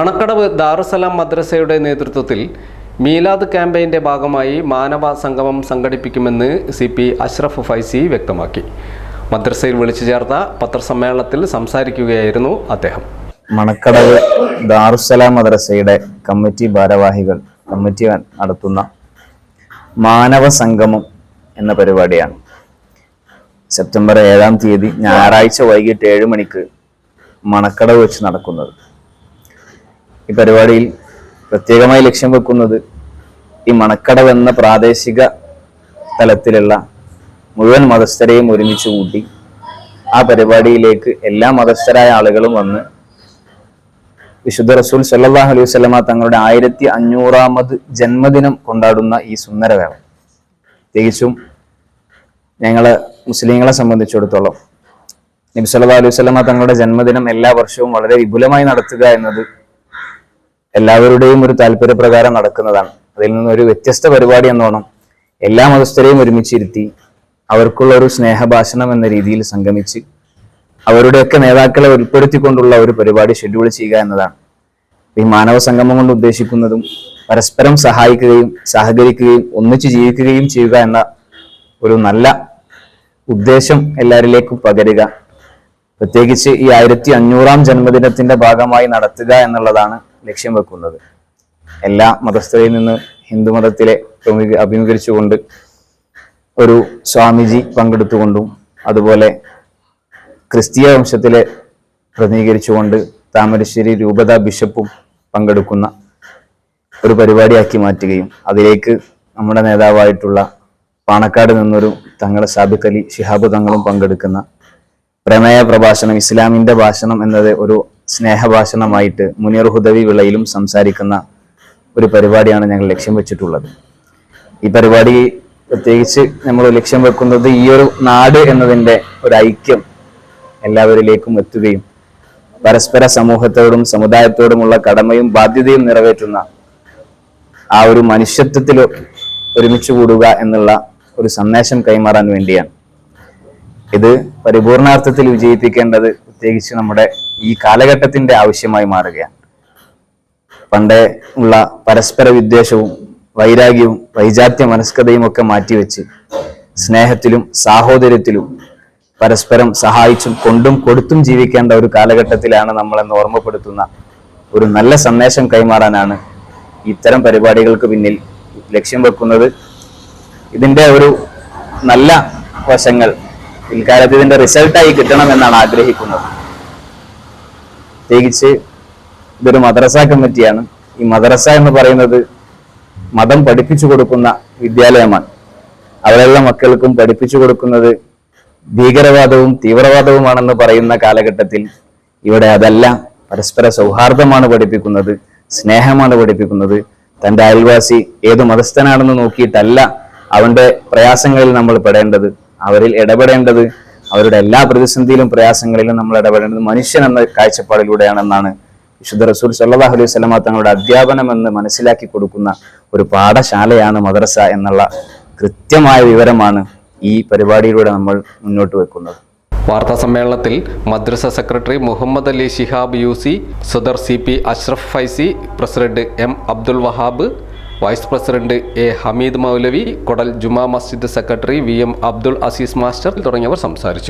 മണക്കടവ് ദാറുസലാം മദ്രസയുടെ നേതൃത്വത്തിൽ മീലാദ് ക്യാമ്പയിന്റെ ഭാഗമായി മാനവ സംഗമം സംഘടിപ്പിക്കുമെന്ന് സി പി അഷ്റഫ് ഫൈസി വ്യക്തമാക്കി. മദ്രസയിൽ വിളിച്ചു ചേർത്ത പത്രസമ്മേളനത്തിൽ സംസാരിക്കുകയായിരുന്നു അദ്ദേഹം. മണക്കടവ് ദാറുസലാം മദ്രസയുടെ കമ്മിറ്റി ഭാരവാഹികൾ കമ്മിറ്റി നടത്തുന്ന മാനവ സംഗമം എന്ന പരിപാടിയാണ്. സെപ്റ്റംബർ ഏഴാം തീയതി ഞായറാഴ്ച വൈകിട്ട് ഏഴ് മണിക്ക് മണക്കടവ് വെച്ച് നടക്കുന്നത്. ഈ പരിപാടിയിൽ പ്രത്യേകമായി ലക്ഷ്യം വെക്കുന്നത് ഈ മണക്കടവ് എന്ന പ്രാദേശിക തലത്തിലുള്ള മുഴുവൻ മതസ്ഥരെയും ഒരുമിച്ച് കൂട്ടി ആ പരിപാടിയിലേക്ക് എല്ലാ മതസ്ഥരായ ആളുകളും വന്ന് വിശുദ്ധ റസൂൽ സല്ലാഹു അലൈഹി വസല്ലമ തങ്ങളുടെ ആയിരത്തി അഞ്ഞൂറാമത് ജന്മദിനം കൊണ്ടാടുന്ന ഈ സുന്ദരവേള. പ്രത്യേകിച്ചും ഞങ്ങൾ മുസ്ലിങ്ങളെ സംബന്ധിച്ചിടത്തോളം നബി സല്ലാ അലൈഹി വസല്ലമ തങ്ങളുടെ ജന്മദിനം എല്ലാ വർഷവും വളരെ വിപുലമായി നടത്തുക എന്നത് എല്ലാവരുടെയും ഒരു താല്പര്യപ്രകാരം നടക്കുന്നതാണ്. അതിൽ നിന്നൊരു വ്യത്യസ്ത പരിപാടി എന്നോണം എല്ലാ മതസ്ഥരെയും ഒരുമിച്ചിരുത്തി അവർക്കുള്ള ഒരു സ്നേഹഭാഷണം എന്ന രീതിയിൽ സംഗമിച്ച് അവരുടെയൊക്കെ നേതാക്കളെ ഉൾപ്പെടുത്തിക്കൊണ്ടുള്ള ഒരു പരിപാടി ഷെഡ്യൂൾ ചെയ്യുക എന്നതാണ്. ഈ മാനവ സംഗമം കൊണ്ട് ഉദ്ദേശിക്കുന്നതും പരസ്പരം സഹായിക്കുകയും സഹകരിക്കുകയും ഒന്നിച്ചു ജീവിക്കുകയും ചെയ്യുക എന്ന ഒരു നല്ല ഉദ്ദേശം എല്ലാവരിലേക്കും പകരുക. പ്രത്യേകിച്ച് ഈ ആയിരത്തി അഞ്ഞൂറാം ജന്മദിനത്തിന്റെ ഭാഗമായി നടത്തുക എന്നുള്ളതാണ് ലക്ഷ്യം വെക്കുന്നത്. എല്ലാ മതസ്ഥരിൽ നിന്ന് ഹിന്ദു മതത്തിലെ അഭിമുഖീകരിച്ചുകൊണ്ട് ഒരു സ്വാമിജി പങ്കെടുത്തുകൊണ്ടും അതുപോലെ ക്രിസ്തീയ വംശത്തിലെ പ്രതിനിധീകരിച്ചുകൊണ്ട് താമരശ്ശേരി രൂപത ബിഷപ്പും പങ്കെടുക്കുന്ന ഒരു പരിപാടിയാക്കി മാറ്റുകയും അതിലേക്ക് നമ്മുടെ നേതാവായിട്ടുള്ള പാണക്കാട് നിന്നൊരു തങ്ങളെ സാബിഖ് അലി ഷിഹാബ് തങ്ങളും പങ്കെടുക്കുന്ന പ്രമേയ പ്രഭാഷണം ഇസ്ലാമിന്റെ ഭാഷണം എന്നത് ഒരു സ്നേഹഭാഷണമായിട്ട് മുനീർ ഹുദവി വിളയിലും സംസാരിക്കുന്ന ഒരു പരിപാടിയാണ് ഞങ്ങൾ ലക്ഷ്യം വെച്ചിട്ടുള്ളത്. ഈ പരിപാടി പ്രത്യേകിച്ച് നമ്മൾ ലക്ഷ്യം വെക്കുന്നത് ഈ ഒരു നാട് എന്നതിന്റെ ഒരു ഐക്യം എല്ലാവരിലേക്കും എത്തുകയും പരസ്പര സമൂഹത്തോടും സമുദായത്തോടുമുള്ള കടമയും ബാധ്യതയും നിറവേറ്റുന്ന ആ ഒരു മനുഷ്യത്വത്തിൽ ഒരുമിച്ച് കൂടുക എന്നുള്ള ഒരു സന്ദേശം കൈമാറാൻ വേണ്ടിയാണ്. ഇത് പരിപൂർണാർത്ഥത്തിൽ വിജയിപ്പിക്കേണ്ടത് പ്രത്യേകിച്ച് നമ്മുടെ ഈ കാലഘട്ടത്തിന്റെ ആവശ്യമായി മാറുകയാണ്. പണ്ടേ ഉള്ള പരസ്പര വിദ്വേഷവും വൈരാഗ്യവും വൈജാത്യ മനസ്കതയും ഒക്കെ മാറ്റിവെച്ച് സ്നേഹത്തിലും സാഹോദര്യത്തിലും പരസ്പരം സഹായിച്ചും കൊണ്ടും കൊടുത്തും ജീവിക്കേണ്ട ഒരു കാലഘട്ടത്തിലാണ് നമ്മളെ ഓർമ്മപ്പെടുത്തുന്ന ഒരു നല്ല സന്ദേശം കൈമാറാനാണ് ഇത്തരം പരിപാടികൾക്ക് പിന്നിൽ ലക്ഷ്യം വെക്കുന്നത്. ഇതിന്റെ ഒരു നല്ല വശങ്ങൾ പിൽക്കാലത്ത് ഇതിന്റെ റിസൾട്ടായി കിട്ടണമെന്നാണ് ആഗ്രഹിക്കുന്നത്. പ്രത്യേകിച്ച് ഇതൊരു മദ്രസ കമ്മിറ്റിയാണ്. ഈ മദ്രസ എന്ന് പറയുന്നത് മതം പഠിപ്പിച്ചു കൊടുക്കുന്ന വിദ്യാലയമാണ്. അവരെല്ലാം മക്കൾക്കും പഠിപ്പിച്ചു കൊടുക്കുന്നത് ഭീകരവാദവും തീവ്രവാദവുമാണെന്ന് പറയുന്ന കാലഘട്ടത്തിൽ ഇവിടെ അതല്ല പരസ്പര സൗഹാർദ്ദമാണ് പഠിപ്പിക്കുന്നത് സ്നേഹമാണ് പഠിപ്പിക്കുന്നത്. തന്റെ അയൽവാസി ഏത് മതസ്ഥനാണെന്ന് നോക്കിയിട്ടല്ല അവന്റെ പ്രയാസങ്ങളിൽ നമ്മൾ പെടേണ്ടത്. അവരിൽ ഇടപെടേണ്ടത് അവരുടെ എല്ലാ പ്രതിസന്ധിയിലും പ്രയാസങ്ങളിലും നമ്മൾ ഇടപെടേണ്ടത് മനുഷ്യൻ എന്ന കാഴ്ചപ്പാടിലൂടെയാണെന്നാണ് വിശുദ്ധ റസൂൽ സല്ലാഹു അലൈഹി സ്വലമ തങ്ങളുടെ അധ്യാപനം എന്ന് മനസ്സിലാക്കി കൊടുക്കുന്ന ഒരു പാഠശാലയാണ് മദ്രസ എന്നുള്ള കൃത്യമായ വിവരമാണ് ഈ പരിപാടിയിലൂടെ നമ്മൾ മുന്നോട്ട് വെക്കുന്നത്. വാർത്താ സമ്മേളനത്തിൽ മദ്രസ secretary Muhammad Ali Shihab യൂസി സുദർ C P Ashraf Faizi president M Abdul Wahab vice president A Hameed Maulavi Kodal Juma Masjid secretary V M Abdul Aziz master തുടങ്ങിയവർ സംസാരിച്ചു.